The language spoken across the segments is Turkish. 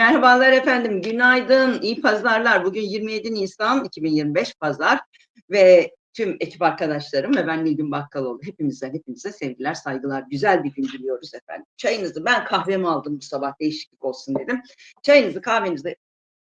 Merhabalar efendim, günaydın, iyi pazarlar. Bugün 27 Nisan 2025 Pazar ve tüm ekip arkadaşlarım ve ben Nilgün Bakkaloğlu. Hepimize, hepinize sevgiler, saygılar. Güzel bir gün diliyoruz efendim. Çayınızı, ben kahvemi aldım bu sabah değişiklik olsun dedim. Çayınızı, kahvenizi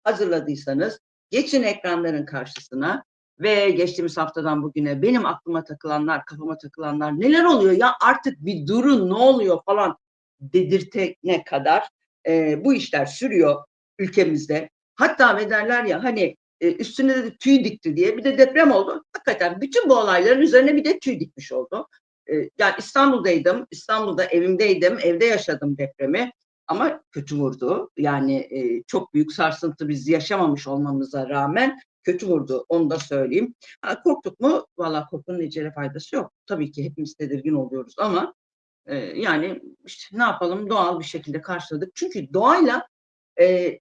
hazırladıysanız geçin ekranların karşısına ve geçtiğimiz haftadan bugüne benim aklıma takılanlar, kafama takılanlar neler oluyor ya artık bir durun ne oluyor falan dedirtene kadar e, bu işler sürüyor ülkemizde. Hatta ve ya hani e, üstüne de tüy dikti diye bir de deprem oldu. Hakikaten bütün bu olayların üzerine bir de tüy dikmiş oldu. E, yani İstanbul'daydım, İstanbul'da evimdeydim, evde yaşadım depremi. Ama kötü vurdu. Yani e, çok büyük sarsıntı biz yaşamamış olmamıza rağmen kötü vurdu. Onu da söyleyeyim. Ha, korktuk mu? Valla korkunun ecele faydası yok. Tabii ki hepimiz tedirgin oluyoruz ama yani işte ne yapalım doğal bir şekilde karşıladık. Çünkü doğayla e,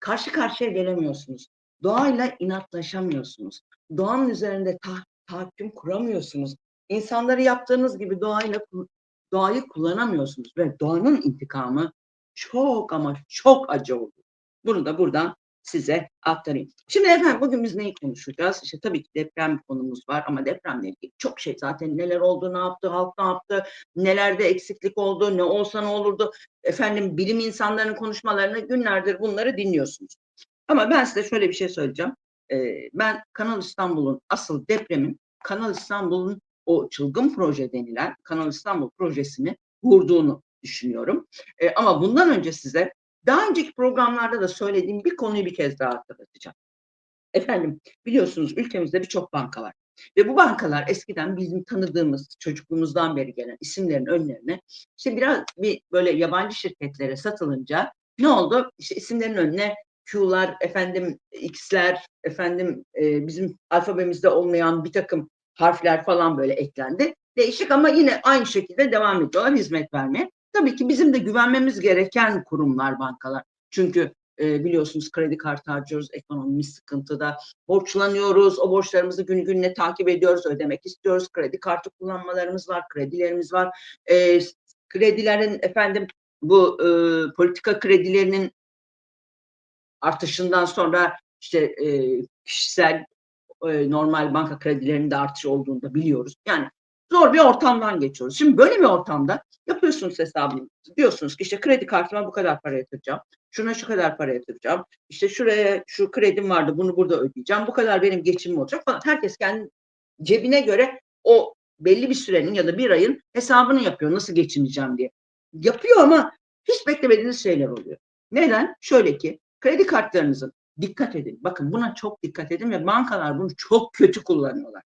karşı karşıya gelemiyorsunuz. Doğayla inatlaşamıyorsunuz. Doğanın üzerinde ta tahakküm kuramıyorsunuz. İnsanları yaptığınız gibi doğayla doğayı kullanamıyorsunuz ve doğanın intikamı çok ama çok acı oldu. Bunu da buradan size aktarayım. Şimdi efendim bugün biz neyi konuşacağız? İşte tabii ki deprem konumuz var ama depremle ilgili çok şey zaten neler oldu, ne yaptı, halk ne yaptı, nelerde eksiklik oldu, ne olsa ne olurdu. Efendim bilim insanlarının konuşmalarını günlerdir bunları dinliyorsunuz. Ama ben size şöyle bir şey söyleyeceğim. Ee, ben Kanal İstanbul'un asıl depremin Kanal İstanbul'un o çılgın proje denilen Kanal İstanbul projesini vurduğunu düşünüyorum. Ee, ama bundan önce size daha önceki programlarda da söylediğim bir konuyu bir kez daha hatırlatacağım. Efendim biliyorsunuz ülkemizde birçok banka var. Ve bu bankalar eskiden bizim tanıdığımız çocukluğumuzdan beri gelen isimlerin önlerine işte biraz bir böyle yabancı şirketlere satılınca ne oldu? İşte isimlerin önüne Q'lar, efendim X'ler, efendim e, bizim alfabemizde olmayan bir takım harfler falan böyle eklendi. Değişik ama yine aynı şekilde devam ediyorlar hizmet vermeye. Tabii ki bizim de güvenmemiz gereken kurumlar bankalar. Çünkü e, biliyorsunuz kredi kartı harcıyoruz, ekonomimiz sıkıntıda, borçlanıyoruz, o borçlarımızı gün gününe takip ediyoruz, ödemek istiyoruz, kredi kartı kullanmalarımız var, kredilerimiz var. E, kredilerin efendim bu e, politika kredilerinin artışından sonra işte e, kişisel e, normal banka kredilerinin de artış olduğunu da biliyoruz. Yani zor bir ortamdan geçiyoruz. Şimdi böyle bir ortamda yapıyorsunuz hesabını. Diyorsunuz ki işte kredi kartıma bu kadar para yatıracağım. Şuna şu kadar para yatıracağım. İşte şuraya şu kredim vardı bunu burada ödeyeceğim. Bu kadar benim geçimim olacak falan. Herkes kendi cebine göre o belli bir sürenin ya da bir ayın hesabını yapıyor. Nasıl geçineceğim diye. Yapıyor ama hiç beklemediğiniz şeyler oluyor. Neden? Şöyle ki kredi kartlarınızın dikkat edin. Bakın buna çok dikkat edin ve bankalar bunu çok kötü kullanıyorlar.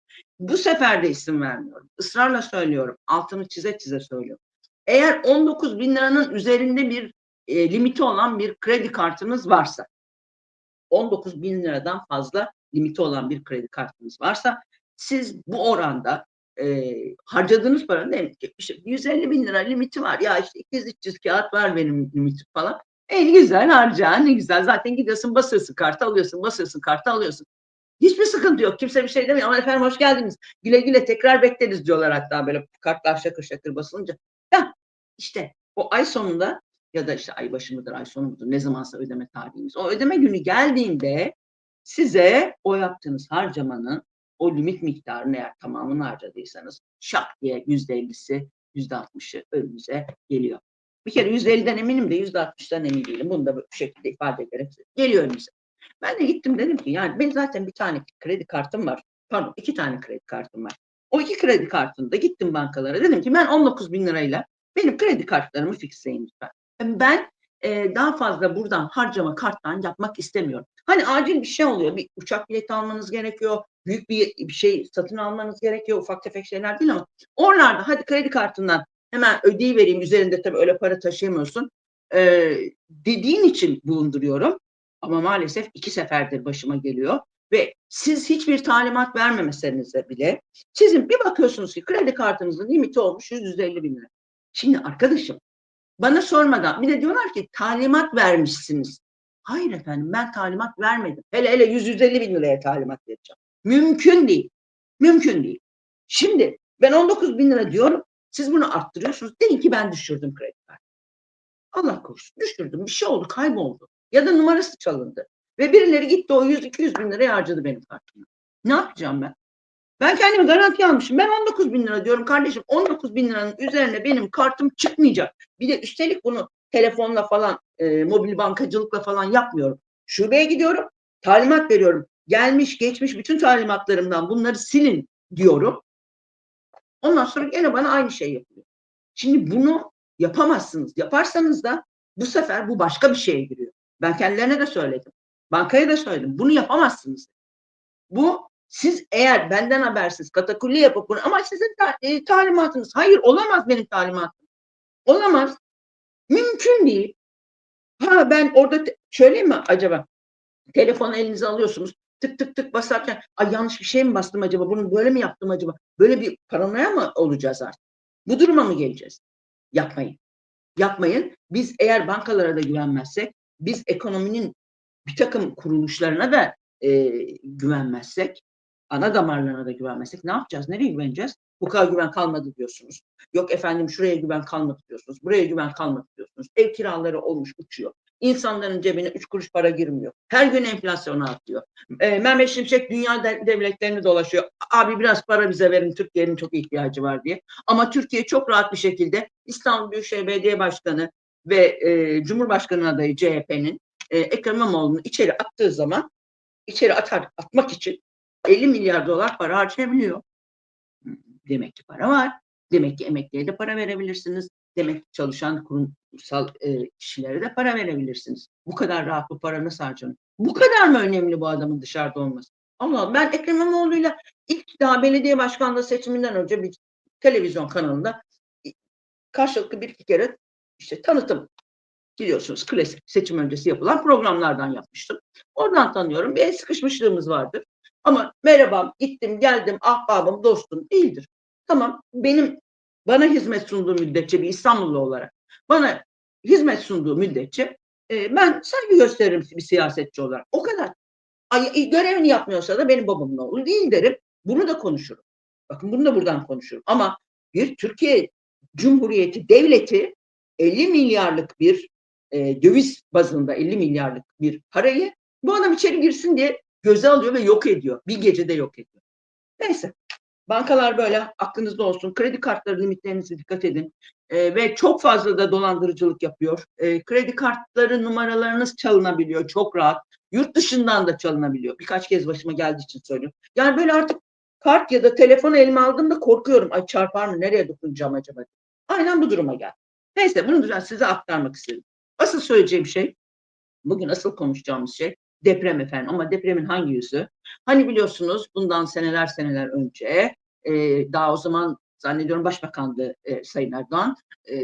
Bu sefer de isim vermiyorum. Israrla söylüyorum. Altını çize çize söylüyorum. Eğer 19 bin liranın üzerinde bir e, limiti olan bir kredi kartınız varsa 19 bin liradan fazla limiti olan bir kredi kartınız varsa siz bu oranda e, harcadığınız paranın değil işte 150 bin lira limiti var ya işte 200-300 kağıt var benim limitim falan. En güzel harca ne güzel zaten gidiyorsun basıyorsun kartı alıyorsun basıyorsun kartı alıyorsun. Hiçbir sıkıntı yok. Kimse bir şey demiyor. Ama efendim hoş geldiniz. Güle güle tekrar bekleriz diyorlar hatta böyle kartlar şakır şakır basılınca. Ya işte o ay sonunda ya da işte ay başı mıdır, ay sonu mudur, ne zamansa ödeme tarihimiz. O ödeme günü geldiğinde size o yaptığınız harcamanın o limit miktarını eğer tamamını harcadıysanız şak diye yüzde ellisi, yüzde altmışı önünüze geliyor. Bir kere yüzde elliden eminim de yüzde altmıştan emin değilim. Bunu da bu şekilde ifade ederek geliyor önünüze. Ben de gittim dedim ki yani benim zaten bir tane kredi kartım var. Pardon iki tane kredi kartım var. O iki kredi kartında gittim bankalara. Dedim ki ben 19 bin lirayla benim kredi kartlarımı fixleyin lütfen. Ben e, daha fazla buradan harcama karttan yapmak istemiyorum. Hani acil bir şey oluyor. Bir uçak bileti almanız gerekiyor. Büyük bir, bir şey satın almanız gerekiyor. Ufak tefek şeyler değil ama oralarda hadi kredi kartından hemen ödeyivereyim. Üzerinde tabii öyle para taşıyamıyorsun. E, dediğin için bulunduruyorum. Ama maalesef iki seferdir başıma geliyor ve siz hiçbir talimat vermemesenizde bile sizin bir bakıyorsunuz ki kredi kartınızın limiti olmuş 150 bin lira. Şimdi arkadaşım bana sormadan bir de diyorlar ki talimat vermişsiniz. Hayır efendim ben talimat vermedim. Hele hele 150 bin liraya talimat vereceğim. Mümkün değil. Mümkün değil. Şimdi ben 19 bin lira diyorum. Siz bunu arttırıyorsunuz. Deyin ki ben düşürdüm kredi kartı. Allah korusun düşürdüm. Bir şey oldu kayboldu. Ya da numarası çalındı. Ve birileri gitti o 100-200 bin lirayı harcadı benim kartımı. Ne yapacağım ben? Ben kendimi garanti almışım. Ben 19 bin lira diyorum kardeşim. 19 bin liranın üzerine benim kartım çıkmayacak. Bir de üstelik bunu telefonla falan, e, mobil bankacılıkla falan yapmıyorum. Şubeye gidiyorum, talimat veriyorum. Gelmiş, geçmiş bütün talimatlarımdan bunları silin diyorum. Ondan sonra gene bana aynı şey yapıyor. Şimdi bunu yapamazsınız. Yaparsanız da bu sefer bu başka bir şeye giriyor. Ben kendilerine de söyledim. Bankaya da söyledim. Bunu yapamazsınız. Bu siz eğer benden habersiz katakulli yapıp bunu ama sizin ta, e, talimatınız. Hayır olamaz benim talimatım. Olamaz. Mümkün değil. Ha ben orada söyleyeyim mi acaba? Telefonu elinize alıyorsunuz. Tık tık tık basarken ay yanlış bir şey mi bastım acaba? Bunu böyle mi yaptım acaba? Böyle bir paranoya mı olacağız artık? Bu duruma mı geleceğiz? Yapmayın. Yapmayın. Biz eğer bankalara da güvenmezsek, biz ekonominin bir takım kuruluşlarına da e, güvenmezsek, ana damarlarına da güvenmezsek ne yapacağız? Nereye güveneceğiz? Bu kadar güven kalmadı diyorsunuz. Yok efendim şuraya güven kalmadı diyorsunuz. Buraya güven kalmadı diyorsunuz. Ev kiraları olmuş uçuyor. İnsanların cebine üç kuruş para girmiyor. Her gün enflasyon artıyor. E, Mehmet Şimşek dünya de- devletlerini dolaşıyor. Abi biraz para bize verin Türkiye'nin çok ihtiyacı var diye. Ama Türkiye çok rahat bir şekilde İstanbul Büyükşehir Belediye Başkanı ve e, Cumhurbaşkanı adayı CHP'nin e, Ekrem İmamoğlu'nu içeri attığı zaman içeri atar, atmak için 50 milyar dolar para harcayabiliyor. Demek ki para var. Demek ki emekliye de para verebilirsiniz. Demek ki çalışan kurumsal e, kişilere de para verebilirsiniz. Bu kadar rahat bu para nasıl harcanır? Bu kadar mı önemli bu adamın dışarıda olması? Allah Allah. Ben Ekrem İmamoğlu'yla ilk daha belediye başkanlığı seçiminden önce bir televizyon kanalında karşılıklı bir iki kere işte tanıtım biliyorsunuz klasik seçim öncesi yapılan programlardan yapmıştım. Oradan tanıyorum. Bir el sıkışmışlığımız vardır. Ama merhaba gittim geldim ahbabım dostum değildir. Tamam benim bana hizmet sunduğu müddetçe bir İstanbullu olarak bana hizmet sunduğu müddetçe e, ben saygı gösteririm bir siyasetçi olarak. O kadar. Ay, görevini yapmıyorsa da benim babamın oğlu değil derim. Bunu da konuşurum. Bakın bunu da buradan konuşurum. Ama bir Türkiye Cumhuriyeti devleti 50 milyarlık bir e, döviz bazında 50 milyarlık bir parayı bu adam içeri girsin diye göze alıyor ve yok ediyor. Bir gecede yok ediyor. Neyse. Bankalar böyle aklınızda olsun. Kredi kartları limitlerinize dikkat edin. E, ve çok fazla da dolandırıcılık yapıyor. E, kredi kartları numaralarınız çalınabiliyor çok rahat. Yurt dışından da çalınabiliyor. Birkaç kez başıma geldiği için söylüyorum. Yani böyle artık kart ya da telefon elime aldığımda korkuyorum. Ay çarpar mı? Nereye dokunacağım acaba? Aynen bu duruma geldi. Neyse bunu da size aktarmak istedim. Asıl söyleyeceğim şey, bugün asıl konuşacağımız şey deprem efendim. Ama depremin hangi yüzü? Hani biliyorsunuz bundan seneler seneler önce e, daha o zaman zannediyorum Başbakandı e, Sayın Erdoğan e,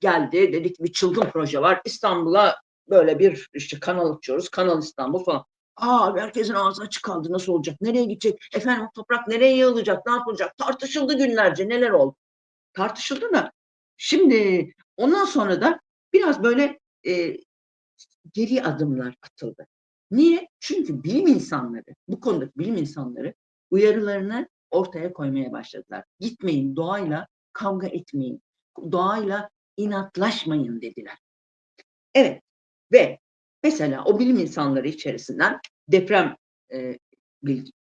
geldi. Dedi ki bir çılgın proje var. İstanbul'a böyle bir işte kanal açıyoruz. Kanal İstanbul falan. Aa herkesin ağzı açık kaldı. Nasıl olacak? Nereye gidecek? Efendim toprak nereye yığılacak? Ne yapılacak? Tartışıldı günlerce. Neler oldu? Tartışıldı da. Şimdi ondan sonra da biraz böyle e, geri adımlar atıldı. Niye? Çünkü bilim insanları, bu konuda bilim insanları uyarılarını ortaya koymaya başladılar. Gitmeyin doğayla kavga etmeyin. Doğayla inatlaşmayın dediler. Evet ve mesela o bilim insanları içerisinden deprem e,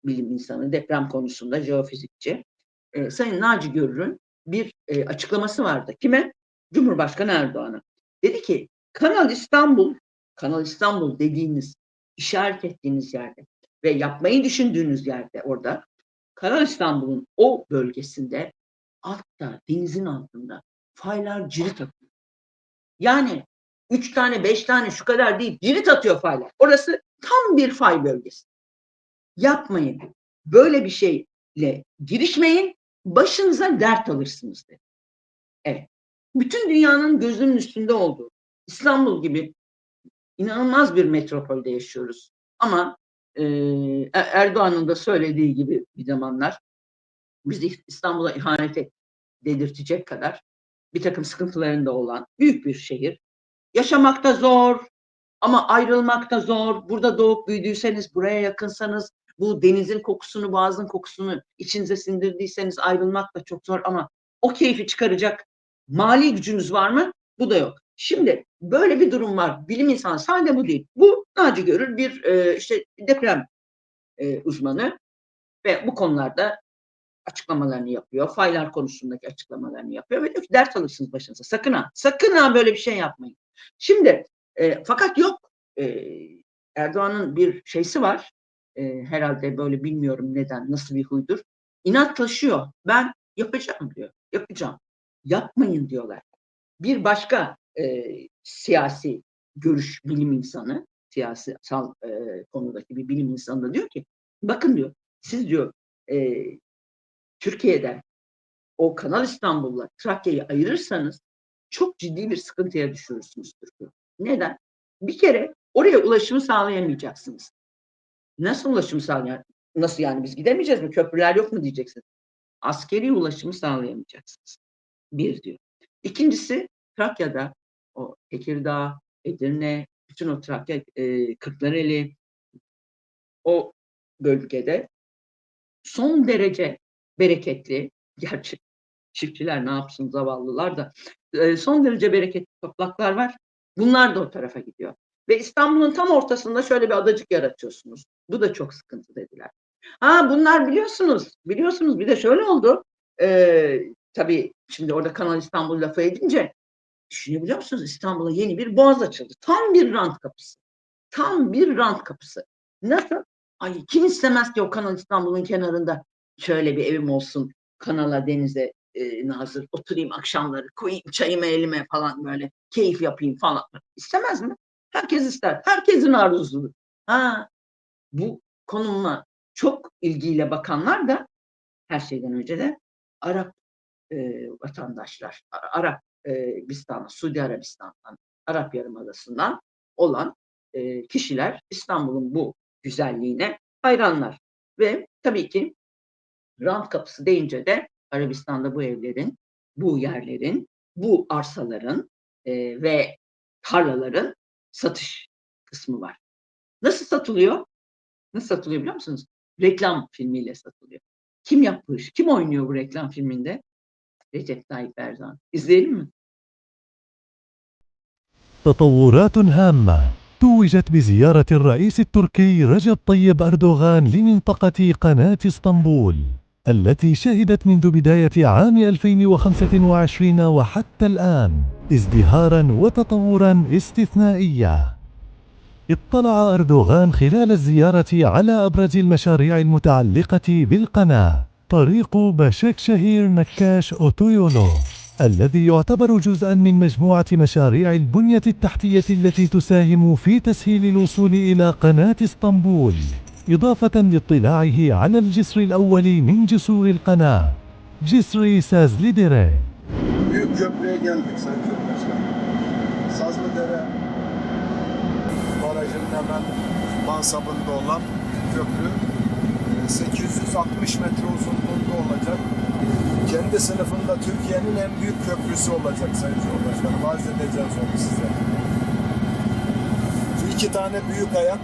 bilim insanı, deprem konusunda jeofizikçi e, Sayın Naci Görür'ün bir e, açıklaması vardı. Kime? Cumhurbaşkanı Erdoğan'a. Dedi ki Kanal İstanbul, Kanal İstanbul dediğiniz, işaret ettiğiniz yerde ve yapmayı düşündüğünüz yerde orada Kanal İstanbul'un o bölgesinde altta, denizin altında faylar cirit atıyor. Yani üç tane, beş tane şu kadar değil, cirit atıyor faylar. Orası tam bir fay bölgesi. Yapmayın. Böyle bir şeyle girişmeyin. Başınıza dert alırsınız dedi. Evet. Bütün dünyanın gözünün üstünde olduğu İstanbul gibi inanılmaz bir metropolde yaşıyoruz. Ama e, Erdoğan'ın da söylediği gibi bir zamanlar bizi İstanbul'a ihanet et, dedirtecek kadar bir takım sıkıntılarında olan büyük bir şehir. Yaşamakta zor ama ayrılmakta zor. Burada doğup büyüdüyseniz, buraya yakınsanız, bu denizin kokusunu, boğazın kokusunu içinize sindirdiyseniz ayrılmak da çok zor ama o keyfi çıkaracak mali gücünüz var mı? Bu da yok. Şimdi böyle bir durum var. Bilim insanı sadece bu değil. Bu Naci Görür bir e, işte deprem e, uzmanı ve bu konularda açıklamalarını yapıyor. Faylar konusundaki açıklamalarını yapıyor ve diyor ki dert alırsınız başınıza. Sakın ha, sakın ha böyle bir şey yapmayın. Şimdi e, fakat yok. E, Erdoğan'ın bir şeysi var. E, herhalde böyle bilmiyorum neden, nasıl bir huydur. İnatlaşıyor. Ben yapacağım diyor. Yapacağım. Yapmayın diyorlar. Bir başka e, siyasi görüş bilim insanı, siyasal e, konudaki bir bilim insanı da diyor ki bakın diyor siz diyor e, Türkiye'den o Kanal İstanbul'la Trakya'yı ayırırsanız çok ciddi bir sıkıntıya düşürürsünüz Türkiye. Neden? Bir kere oraya ulaşımı sağlayamayacaksınız. Nasıl ulaşımı sağlayacak? Nasıl yani biz gidemeyeceğiz mi? Köprüler yok mu diyeceksiniz. Askeri ulaşımı sağlayamayacaksınız. Bir diyor. İkincisi Trakya'da o Tekirdağ, Edirne, bütün o Trakya, e, Kırklareli o bölgede son derece bereketli, gerçi çiftçiler ne yapsın zavallılar da e, son derece bereketli topraklar var. Bunlar da o tarafa gidiyor. Ve İstanbul'un tam ortasında şöyle bir adacık yaratıyorsunuz. Bu da çok sıkıntı dediler. Ha bunlar biliyorsunuz, biliyorsunuz bir de şöyle oldu. Ee, tabii şimdi orada Kanal İstanbul lafı edince düşünebiliyor musunuz? İstanbul'a yeni bir boğaz açıldı. Tam bir rant kapısı. Tam bir rant kapısı. Nasıl? Ay kim istemez ki o Kanal İstanbul'un kenarında şöyle bir evim olsun. Kanala, denize e, nazır. Oturayım akşamları, koyayım çayımı elime falan böyle. Keyif yapayım falan. İstemez mi? Herkes ister. Herkesin arzusu. Ha, bu konumla çok ilgiyle bakanlar da her şeyden önce de Arap e, vatandaşlar, Arap e, Bistan'dan, Suudi Arabistan'dan, Arap Yarımadası'ndan olan e, kişiler İstanbul'un bu güzelliğine hayranlar. Ve tabii ki rant kapısı deyince de Arabistan'da bu evlerin, bu yerlerin, bu arsaların e, ve tarlaların satış kısmı var. Nasıl satılıyor? Nasıl satılıyor biliyor musunuz? Reklam filmiyle satılıyor. Kim yapmış? Kim oynuyor bu reklam filminde? Recep Tayyip Erdoğan. İzleyelim mi? تطورات هامة توجت بزيارة الرئيس التركي رجب طيب أردوغان لمنطقة قناة اسطنبول التي شهدت منذ بداية عام 2025 وحتى الآن ازدهارا وتطورا استثنائيا اطلع أردوغان خلال الزيارة على أبرز المشاريع المتعلقة بالقناة. طريق باشك شهير نكاش أوتويولو الذي يعتبر جزءا من مجموعة مشاريع البنية التحتية التي تساهم في تسهيل الوصول إلى قناة إسطنبول إضافة لاطلاعه على الجسر الأول من جسور القناة جسر سازليدري hemen mansabında olan köprü e, 860 metre uzunluğunda olacak. Kendi sınıfında Türkiye'nin en büyük köprüsü olacak Sayın Cumhurbaşkanım. Arz edeceğiz onu size. İki tane büyük ayak,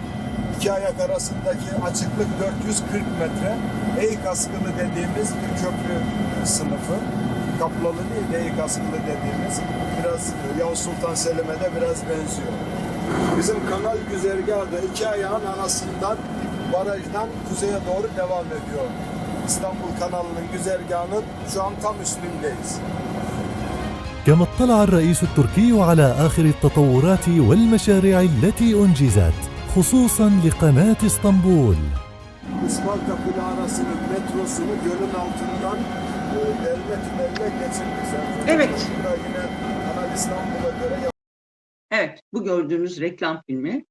iki ayak arasındaki açıklık 440 metre. Eğik askılı dediğimiz bir köprü sınıfı. Kaplalı değil de eğik askılı dediğimiz biraz Yavuz Sultan Selim'e de biraz benziyor. Bizim kanal güzergahı da iki ayağın arasından barajdan kuzeye doğru devam ediyor. İstanbul kanalının güzergahının şu an tam üstündeyiz. كما اطلع الرئيس التركي على آخر التطورات والمشاريع التي أنجزت خصوصا لقناة اسطنبول Isparta Kule arasının metrosunu gölün altından e, delme tüneline geçirdik. Sen- Evet. Bu da yine Kanal İstanbul'a göre Evet, bu gördüğünüz reklam filmi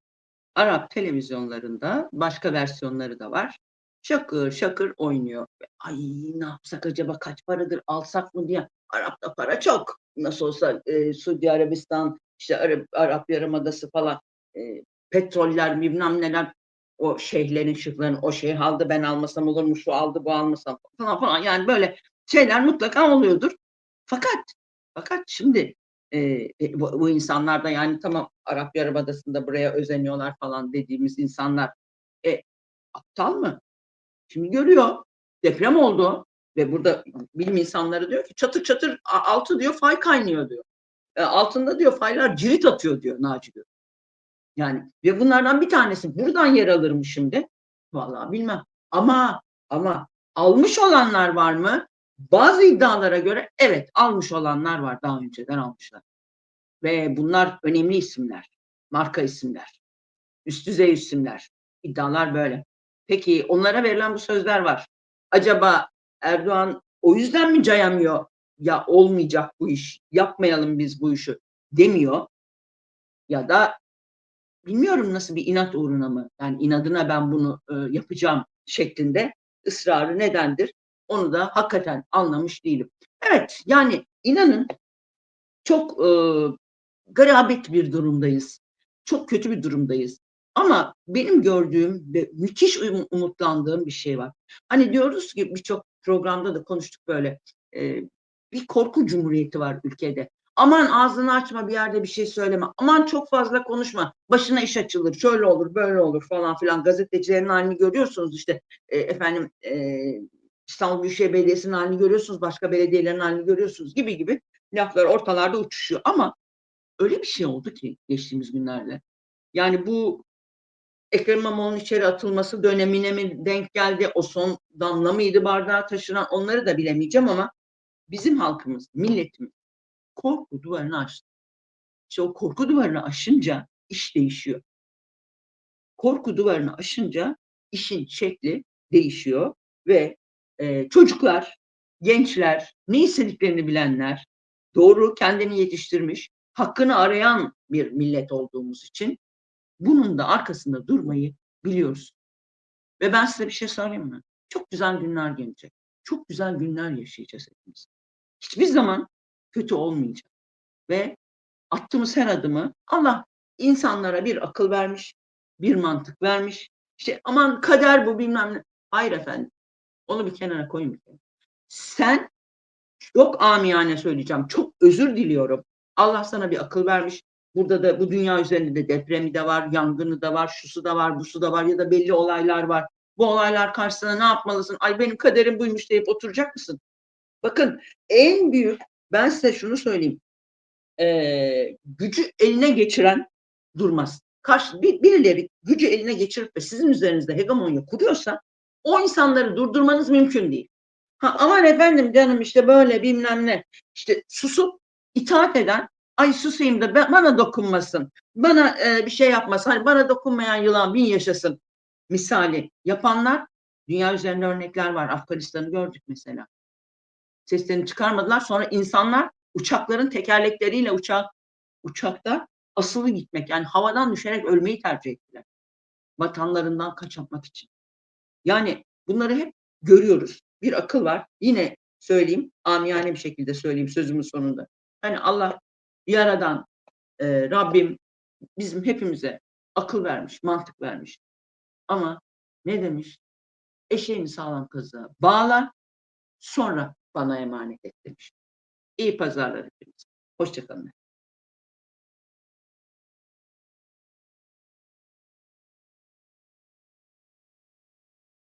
Arap televizyonlarında başka versiyonları da var. Şakır şakır oynuyor. Ay ne yapsak acaba kaç paradır alsak mı diye. Arap'ta para çok. Nasıl olsa e, Suudi Arabistan, işte Arap, Arap Yarımadası falan e, petroller bilmem neler o şeyhlerin şıkların o şeyh aldı ben almasam olur mu şu aldı bu almasam falan falan yani böyle şeyler mutlaka oluyordur. Fakat fakat şimdi e, bu, bu insanlar da yani tamam Arap Yarımadası'nda buraya özeniyorlar falan dediğimiz insanlar e, aptal mı? Şimdi görüyor deprem oldu ve burada bilim insanları diyor ki çatır çatır altı diyor fay kaynıyor diyor. e, altında diyor faylar cirit atıyor diyor Naci diyor. Yani ve bunlardan bir tanesi buradan yer alır mı şimdi? Vallahi bilmem. Ama ama almış olanlar var mı? Bazı iddialara göre evet almış olanlar var daha önceden almışlar. Ve bunlar önemli isimler, marka isimler, üst düzey isimler. İddialar böyle. Peki onlara verilen bu sözler var. Acaba Erdoğan o yüzden mi cayamıyor? Ya olmayacak bu iş, yapmayalım biz bu işi demiyor. Ya da bilmiyorum nasıl bir inat uğruna mı? Yani inadına ben bunu e, yapacağım şeklinde ısrarı nedendir? Onu da hakikaten anlamış değilim. Evet yani inanın çok e, garabet bir durumdayız. Çok kötü bir durumdayız. Ama benim gördüğüm ve müthiş um- umutlandığım bir şey var. Hani diyoruz ki birçok programda da konuştuk böyle. e, bir korku cumhuriyeti var ülkede. Aman ağzını açma bir yerde bir şey söyleme. Aman çok fazla konuşma. Başına iş açılır. Şöyle olur, böyle olur falan filan. Gazetecilerin halini görüyorsunuz işte. E, efendim e, İstanbul Büyükşehir Belediyesi'nin halini görüyorsunuz. Başka belediyelerin halini görüyorsunuz gibi gibi laflar ortalarda uçuşuyor. Ama öyle bir şey oldu ki geçtiğimiz günlerde. Yani bu Ekrem İmamoğlu'nun içeri atılması dönemine mi denk geldi? O son damla mıydı bardağı taşıran? Onları da bilemeyeceğim ama bizim halkımız, milletimiz korku duvarını aştı. İşte o korku duvarını aşınca iş değişiyor. Korku duvarını aşınca işin şekli değişiyor ve e, çocuklar, gençler, ne istediklerini bilenler, doğru kendini yetiştirmiş, hakkını arayan bir millet olduğumuz için bunun da arkasında durmayı biliyoruz. Ve ben size bir şey söyleyeyim mi? Çok güzel günler gelecek. Çok güzel günler yaşayacağız hepimiz. Hiçbir zaman kötü olmayacak. Ve attığımız her adımı Allah insanlara bir akıl vermiş, bir mantık vermiş. İşte aman kader bu bilmem ne. Hayır efendim. Onu bir kenara koyun bir kenara. Sen çok amiyane söyleyeceğim. Çok özür diliyorum. Allah sana bir akıl vermiş. Burada da bu dünya üzerinde de depremi de var, yangını da var, şusu da var, busu da var ya da belli olaylar var. Bu olaylar karşısında ne yapmalısın? Ay benim kaderim buymuş deyip oturacak mısın? Bakın en büyük ben size şunu söyleyeyim. Ee, gücü eline geçiren durmaz. Karşı, bir, birileri gücü eline geçirip de sizin üzerinizde hegemonya kuruyorsa o insanları durdurmanız mümkün değil. Ha, aman efendim canım işte böyle bilmem ne. İşte susup itaat eden ay susayım da bana dokunmasın. Bana e, bir şey yapmasın. Hani bana dokunmayan yılan bin yaşasın. Misali yapanlar dünya üzerinde örnekler var. Afganistan'ı gördük mesela. Seslerini çıkarmadılar. Sonra insanlar uçakların tekerlekleriyle uçak uçakta asılı gitmek yani havadan düşerek ölmeyi tercih ettiler. Vatanlarından kaçmak için. Yani bunları hep görüyoruz. Bir akıl var. Yine söyleyeyim, amiyane bir şekilde söyleyeyim sözümün sonunda. Hani Allah yaradan e, Rabbim bizim hepimize akıl vermiş, mantık vermiş. Ama ne demiş? Eşeğini sağlam kazığa bağla, sonra bana emanet et demiş. İyi pazarlar hepinize. Hoşçakalın.